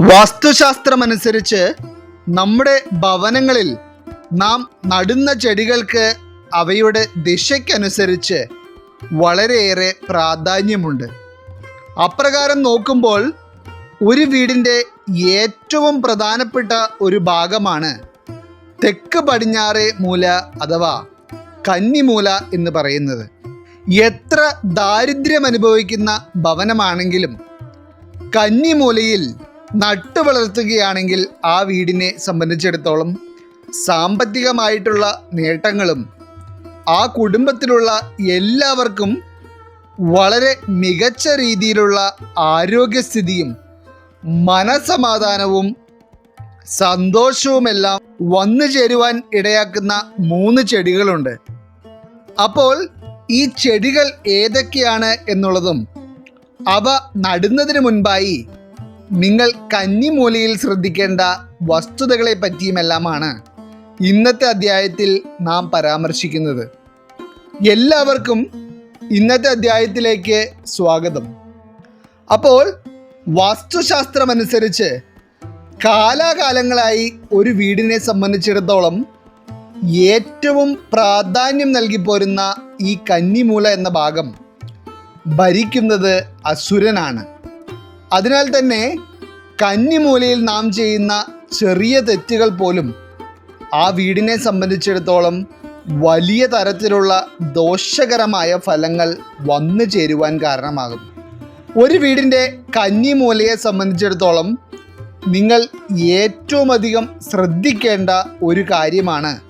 വാസ്തുശാസ്ത്രമനുസരിച്ച് നമ്മുടെ ഭവനങ്ങളിൽ നാം നടുന്ന ചെടികൾക്ക് അവയുടെ ദിശയ്ക്കനുസരിച്ച് വളരെയേറെ പ്രാധാന്യമുണ്ട്. അപ്രകാരം നോക്കുമ്പോൾ ഒരു വീടിന്റെ ഏറ്റവും പ്രധാനപ്പെട്ട ഒരു ഭാഗമാണ് തെക്ക് പടിഞ്ഞാറ് മൂല അഥവാ കന്നിമൂല എന്ന് പറയുന്നത്. എത്ര ദാരിദ്ര്യം അനുഭവിക്കുന്ന ഭവനമാണെങ്കിലും കന്നിമൂലയിൽ നട്ടു വളർത്തുകയാണെങ്കിൽ ആ വീടിനെ സംബന്ധിച്ചിടത്തോളം സാമ്പത്തികമായിട്ടുള്ള നേട്ടങ്ങളും ആ കുടുംബത്തിലുള്ള എല്ലാവർക്കും വളരെ മികച്ച രീതിയിലുള്ള ആരോഗ്യസ്ഥിതിയും മനസമാധാനവും സന്തോഷവുമെല്ലാം വന്നു ചേരുവാൻ ഇടയാക്കുന്ന മൂന്ന് ചെടികളുണ്ട്. അപ്പോൾ ഈ ചെടികൾ ഏതൊക്കെയാണ് എന്നുള്ളതും അവ നടുന്നതിന് മുൻപായി നിങ്ങൾ കന്നിമൂലയിൽ ശ്രദ്ധിക്കേണ്ട വസ്തുതകളെ പറ്റിയുമെല്ലാമാണ് ഇന്നത്തെ അധ്യായത്തിൽ നാം പരാമർശിക്കുന്നത്. എല്ലാവർക്കും ഇന്നത്തെ അധ്യായത്തിലേക്ക് സ്വാഗതം. അപ്പോൾ വാസ്തുശാസ്ത്രമനുസരിച്ച് കാലാകാലങ്ങളായി ഒരു വീടിനെ സംബന്ധിച്ചിടത്തോളം ഏറ്റവും പ്രാധാന്യം നൽകി പോരുന്ന ഈ കന്നിമൂല എന്ന ഭാഗം ഭരിക്കുന്നത് അസുരനാണ്. അതിനാൽ തന്നെ കന്നിമൂലയിൽ നാം ചെയ്യുന്ന ചെറിയ തെറ്റുകൾ പോലും ആ വീടിനെ സംബന്ധിച്ചിടത്തോളം വലിയ തരത്തിലുള്ള ദോഷകരമായ ഫലങ്ങൾ വന്നു ചേരുവാൻ കാരണമാകും. ഒരു വീടിന്റെ കന്നിമൂലയെ സംബന്ധിച്ചിടത്തോളം നിങ്ങൾ ഏറ്റവും അധികം ശ്രദ്ധിക്കേണ്ട ഒരു കാര്യമാണ്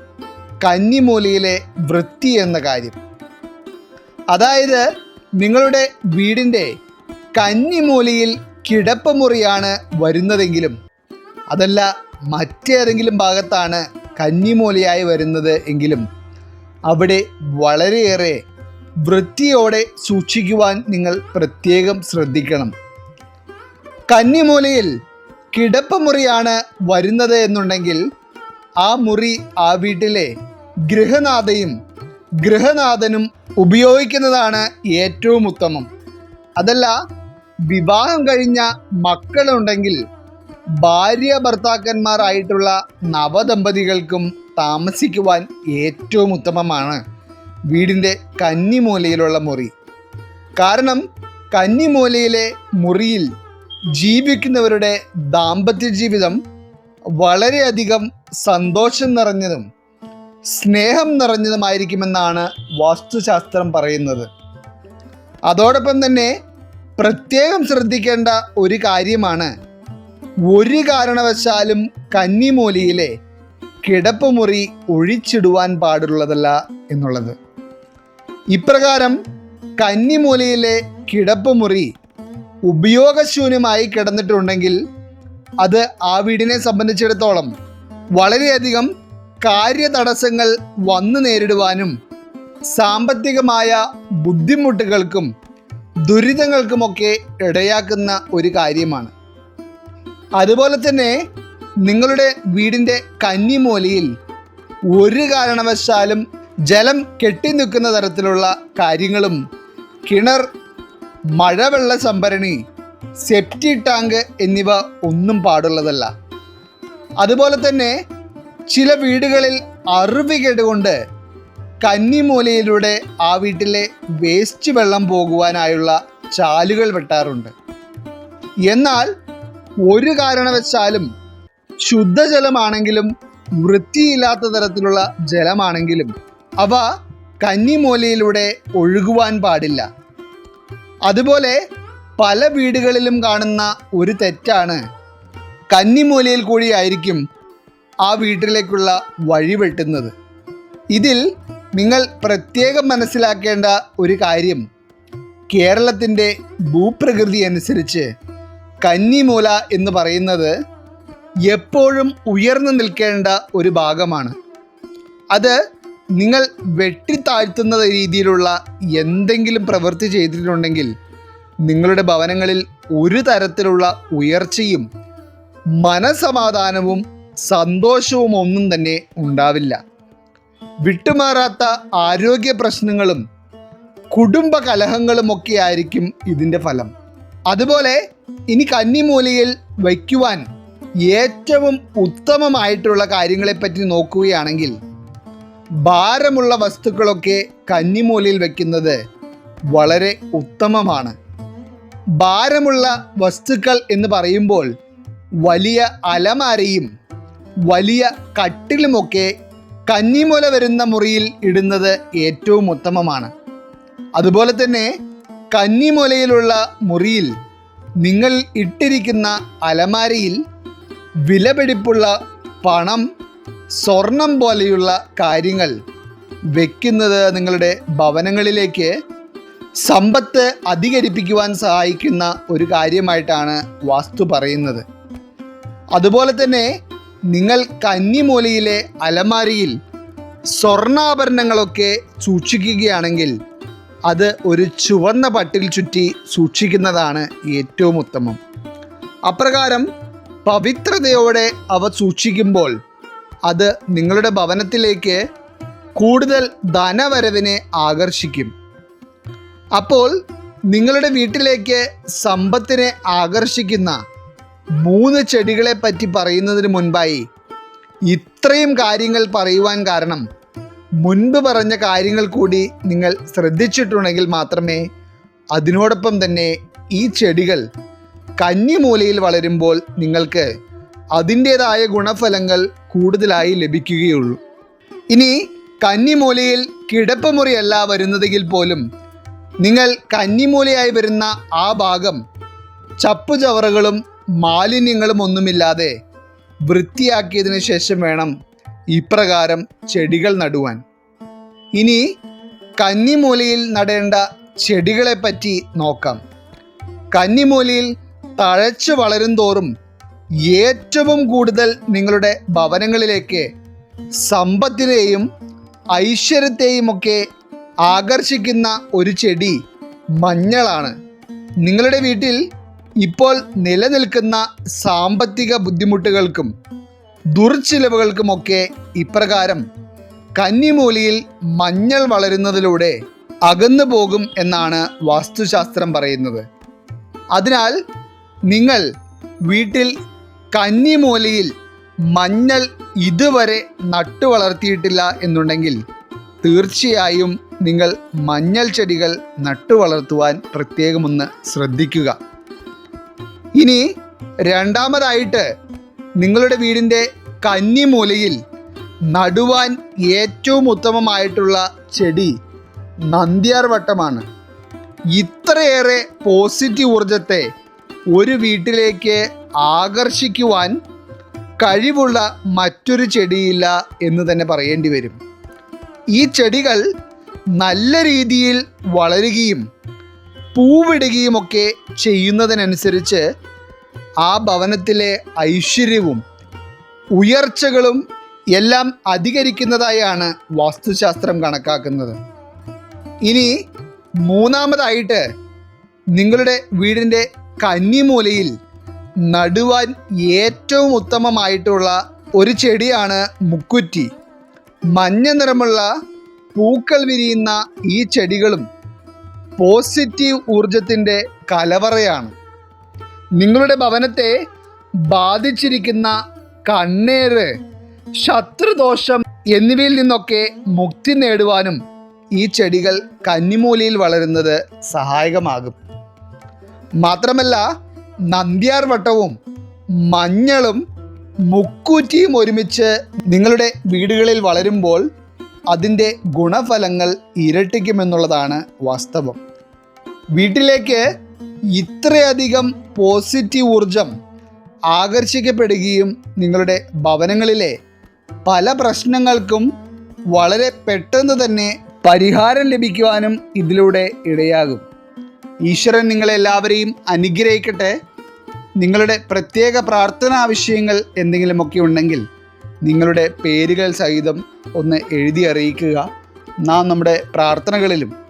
കന്നിമൂലയിലെ വൃത്തി എന്ന കാര്യം. അതായത് നിങ്ങളുടെ വീടിന്റെ കന്നിമൂലയിൽ കിടപ്പുമുറിയാണ് വരുന്നതെങ്കിലും. അതല്ല മറ്റേതെങ്കിലും ഭാഗത്താണ് കന്നിമൂലയായി വരുന്നത് എങ്കിലും. അവിടെ വളരെയേറെ വൃത്തിയോടെ സൂക്ഷിക്കുവാൻ നിങ്ങൾ പ്രത്യേകം ശ്രദ്ധിക്കണം. കന്നിമൂലയിൽ കിടപ്പമുറിയാണ് വരുന്നത് എന്നുണ്ടെങ്കിൽ ആ മുറി ആ വീട്ടിലെ ഗൃഹനാഥയും ഗൃഹനാഥനും ഉപയോഗിക്കുന്നതാണ് ഏറ്റവും ഉത്തമം. അതല്ല വിവാഹം കഴിഞ്ഞ മക്കളുണ്ടെങ്കിൽ ഭാര്യ ഭർത്താക്കന്മാരായിട്ടുള്ള നവദമ്പതികൾക്കും താമസിക്കുവാൻ ഏറ്റവും ഉത്തമമാണ് വീടിന്റെ കന്നിമൂലയിലുള്ള മുറി. കാരണം കന്നിമൂലയിലെ മുറിയിൽ ജീവിക്കുന്നവരുടെ ദാമ്പത്യ ജീവിതം വളരെയധികം സന്തോഷം നിറഞ്ഞതും സ്നേഹം നിറഞ്ഞതുമായിരിക്കുമെന്നാണ് വാസ്തുശാസ്ത്രം പറയുന്നത്. അതോടൊപ്പം തന്നെ പ്രത്യേകം ശ്രദ്ധിക്കേണ്ട ഒരു കാര്യമാണ്. ഒരു കാരണവശാലും കന്നിമൂലയിലെ കിടപ്പുമുറി ഒഴിച്ചിടുവാൻ പാടുള്ളതല്ല എന്നുള്ളത്. ഇപ്രകാരം കന്നിമൂലയിലെ കിടപ്പുമുറി ഉപയോഗശൂന്യമായി കിടന്നിട്ടുണ്ടെങ്കിൽ അത് ആ വീടിനെ സംബന്ധിച്ചിടത്തോളം വളരെയധികം കാര്യതടസ്സങ്ങൾ വന്നു നേരിടുവാനും സാമ്പത്തികമായ ബുദ്ധിമുട്ടുകൾക്കും ദുരിതങ്ങൾക്കുമൊക്കെ ഇടയാക്കുന്ന ഒരു കാര്യമാണ്. അതുപോലെ തന്നെ നിങ്ങളുടെ വീടിന്റെ കന്നിമൂലയിൽ ഒരു കാരണവശാലും ജലം കെട്ടി നിൽക്കുന്ന തരത്തിലുള്ള കാര്യങ്ങളും കിണർ മഴവെള്ള സംഭരണി സെപ്റ്റി ടാങ്ക് എന്നിവ ഒന്നും പാടുള്ളതല്ല. അതുപോലെ തന്നെ ചില വീടുകളിൽ അറിവ് കേടുകൊണ്ട് കന്നിമൂലയിലൂടെ ആ വീട്ടിലെ വേസ്റ്റ് വെള്ളം പോകുവാനായുള്ള ചാലുകൾ വെട്ടാറുണ്ട്. എന്നാൽ ഒരു കാരണവശാലും ശുദ്ധജലമാണെങ്കിലും വൃത്തിയില്ലാത്ത തരത്തിലുള്ള ജലമാണെങ്കിലും അവ കന്നിമൂലയിലൂടെ ഒഴുകുവാൻ പാടില്ല. അതുപോലെ പല വീടുകളിലും കാണുന്ന ഒരു തെറ്റാണ് കന്നിമൂലയിൽ കൂടിയായിരിക്കും ആ വീട്ടിലേക്കുള്ള വഴി വെട്ടുന്നത്. ഇതിൽ നിങ്ങൾ പ്രത്യേകം മനസ്സിലാക്കേണ്ട ഒരു കാര്യം. കേരളത്തിന്റെ ഭൂപ്രകൃതി അനുസരിച്ച് കന്നിമൂല എന്ന് പറയുന്നത് എപ്പോഴും ഉയർന്നു നിൽക്കേണ്ട ഒരു ഭാഗമാണ്. അത് നിങ്ങൾ വെട്ടിത്താഴ്ത്തുന്ന രീതിയിലുള്ള എന്തെങ്കിലും പ്രവൃത്തി ചെയ്തിട്ടുണ്ടെങ്കിൽ നിങ്ങളുടെ ഭവനങ്ങളിൽ ഒരു തരത്തിലുള്ള ഉയർച്ചയും മനസമാധാനവും സന്തോഷവും ഒന്നും തന്നെ ഉണ്ടാവില്ല. വിട്ടുമാറാത്ത ആരോഗ്യ പ്രശ്നങ്ങളും കുടുംബ ആയിരിക്കും ഇതിന്റെ ഫലം. അതുപോലെ ഇനി കന്നിമൂലയിൽ വയ്ക്കുവാൻ ഏറ്റവും ഉത്തമമായിട്ടുള്ള കാര്യങ്ങളെപ്പറ്റി നോക്കുകയാണെങ്കിൽ ഭാരമുള്ള വസ്തുക്കളൊക്കെ കന്നിമൂലയിൽ വയ്ക്കുന്നത് വളരെ ഉത്തമമാണ്. ഭാരമുള്ള വസ്തുക്കൾ എന്ന് പറയുമ്പോൾ വലിയ അലമാരയും വലിയ കട്ടിലുമൊക്കെ കന്നിമൂല വരുന്ന മുറിയിൽ ഇടുന്നത് ഏറ്റവും ഉത്തമമാണ്. അതുപോലെ തന്നെ കന്നിമൂലയിലുള്ള മുറിയിൽ നിങ്ങൾ ഇട്ടിരിക്കുന്ന അലമാരയിൽ വിലപിടിപ്പുള്ള പണം സ്വർണം പോലെയുള്ള കാര്യങ്ങൾ വെക്കുന്നത് നിങ്ങളുടെ ഭവനങ്ങളിലേക്ക് സമ്പത്ത് അധികരിപ്പിക്കുവാൻ സഹായിക്കുന്ന ഒരു കാര്യമായിട്ടാണ് വാസ്തു പറയുന്നത്. അതുപോലെ തന്നെ നിങ്ങൾ കന്നിമൂലയിലെ അലമാരിയിൽ സ്വർണാഭരണങ്ങളൊക്കെ സൂക്ഷിക്കുകയാണെങ്കിൽ അത് ഒരു ചുവന്ന പട്ടിൽ ചുറ്റി സൂക്ഷിക്കുന്നതാണ് ഏറ്റവും ഉത്തമം. അപ്രകാരം പവിത്രതയോടെ അവ സൂക്ഷിക്കുമ്പോൾ അത് നിങ്ങളുടെ ഭവനത്തിലേക്ക് കൂടുതൽ ധനവരവിനെ ആകർഷിക്കും. അപ്പോൾ നിങ്ങളുടെ വീട്ടിലേക്ക് സമ്പത്തിനെ ആകർഷിക്കുന്ന മൂന്ന് ചെടികളെ പറ്റി പറയുന്നതിന് മുൻപായി ഇത്രയും കാര്യങ്ങൾ പറയുവാൻ കാരണം മുൻപ് പറഞ്ഞ കാര്യങ്ങൾ കൂടി നിങ്ങൾ ശ്രദ്ധിച്ചിട്ടുണ്ടെങ്കിൽ മാത്രമേ അതിനോടൊപ്പം തന്നെ ഈ ചെടികൾ കന്നിമൂലയിൽ വളരുമ്പോൾ നിങ്ങൾക്ക് അതിന്റേതായ ഗുണഫലങ്ങൾ കൂടുതലായി ലഭിക്കുകയുള്ളൂ. ഇനി കന്നിമൂലയിൽ കിടപ്പുമുറിയല്ല വരുന്നതെങ്കിൽ പോലും നിങ്ങൾ കന്നിമൂലയായി വരുന്ന ആ ഭാഗം ചപ്പുചവറുകളും മാലിന്യങ്ങളും ഒന്നുമില്ലാതെ വൃത്തിയാക്കിയതിന് ശേഷം വേണം ഇപ്രകാരം ചെടികൾ നടുവാൻ. ഇനി കന്നിമൂലയിൽ നടേണ്ട ചെടികളെ പറ്റി നോക്കാം. കന്നിമൂലയിൽ തഴച്ചു വളരും തോറും ഏറ്റവും കൂടുതൽ നിങ്ങളുടെ ഭവനങ്ങളിലേക്ക് സമ്പത്തിനെയും ഐശ്വര്യത്തെയും ഒക്കെ ആകർഷിക്കുന്ന ഒരു ചെടി മഞ്ഞളാണ്. നിങ്ങളുടെ വീട്ടിൽ ഇപ്പോൾ നിലനിൽക്കുന്ന സാമ്പത്തിക ബുദ്ധിമുട്ടുകൾക്കും ദുർച്ചിലവുകൾക്കുമൊക്കെ ഇപ്രകാരം കന്നിമൂലിയിൽ മഞ്ഞൾ വളരുന്നതിലൂടെ അകന്നു പോകും എന്നാണ് വാസ്തുശാസ്ത്രം പറയുന്നത്. അതിനാൽ നിങ്ങൾ വീട്ടിൽ കന്നിമൂലയിൽ മഞ്ഞൾ ഇതുവരെ നട്ടു വളർത്തിയിട്ടില്ല എന്നുണ്ടെങ്കിൽ തീർച്ചയായും നിങ്ങൾ മഞ്ഞൾ ചെടികൾ നട്ടു വളർത്തുവാൻ പ്രത്യേകമൊന്ന് ശ്രദ്ധിക്കുക. ഇനി രണ്ടാമതായിട്ട് നിങ്ങളുടെ വീടിന്റെ കന്നിമൂലയിൽ നടുവാൻ ഏറ്റവും ഉത്തമമായിട്ടുള്ള ചെടി നന്ദ്യാർവട്ടമാണ് ഇത്രയേറെ പോസിറ്റീവ് ഊർജത്തെ ഒരു വീട്ടിലേക്ക് ആകർഷിക്കുവാൻ കഴിവുള്ള മറ്റൊരു ചെടിയില്ല എന്ന് തന്നെ പറയേണ്ടി വരും. ഈ ചെടികൾ നല്ല രീതിയിൽ വളരുകയും പൂവിടുകയുമൊക്കെ ചെയ്യുന്നതിനനുസരിച്ച് ആ ഭവനത്തിലെ ഐശ്വര്യവും ഉയർച്ചകളും എല്ലാം അധികരിക്കുന്നതായാണ് വാസ്തുശാസ്ത്രം കണക്കാക്കുന്നത്. ഇനി മൂന്നാമതായിട്ട് നിങ്ങളുടെ വീടിന്റെ കന്നിമൂലയിൽ നടുവാൻ ഏറ്റവും ഉത്തമമായിട്ടുള്ള ഒരു ചെടിയാണ് മുക്കുറ്റി. മഞ്ഞ നിറമുള്ള പൂക്കൾ വിരിയുന്ന ഈ ചെടികളും പോസിറ്റീവ് ഊർജത്തിന്റെ കലവറയാണ്. നിങ്ങളുടെ ഭവനത്തെ ബാധിച്ചിരിക്കുന്ന കണ്ണേറ് ശത്രുദോഷം എന്നിവയിൽ നിന്നൊക്കെ മുക്തി നേടുവാനും ഈ ചെടികൾ കന്നിമൂലയിൽ വളരുന്നത് സഹായകമാകും. മാത്രമല്ല നന്ദ്യാർ വട്ടവും മഞ്ഞളും മുക്കൂറ്റിയും ഒരുമിച്ച് നിങ്ങളുടെ വീടുകളിൽ വളരുമ്പോൾ അതിന്റെ ഗുണഫലങ്ങൾ ഇരട്ടിക്കുമെന്നുള്ളതാണ് വാസ്തവം. വീട്ടിലേക്ക് ഇത്രയധികം പോസിറ്റീവ് ഊർജം ആകർഷിക്കപ്പെടുകയും നിങ്ങളുടെ ഭവനങ്ങളിലെ പല പ്രശ്നങ്ങൾക്കും വളരെ പെട്ടെന്ന് തന്നെ പരിഹാരം ലഭിക്കുവാനും ഇതിലൂടെ ഇടയാകും. ഈശ്വരൻ നിങ്ങളെല്ലാവരെയും അനുഗ്രഹിക്കട്ടെ. നിങ്ങളുടെ പ്രത്യേക പ്രാർത്ഥന ആവശ്യങ്ങൾ എന്തെങ്കിലുമൊക്കെ ഉണ്ടെങ്കിൽ നിങ്ങളുടെ പേരുകൾ സഹിതം ഒന്ന് എഴുതി അറിയിക്കുക. നാം നമ്മുടെ പ്രാർത്ഥനകളിലും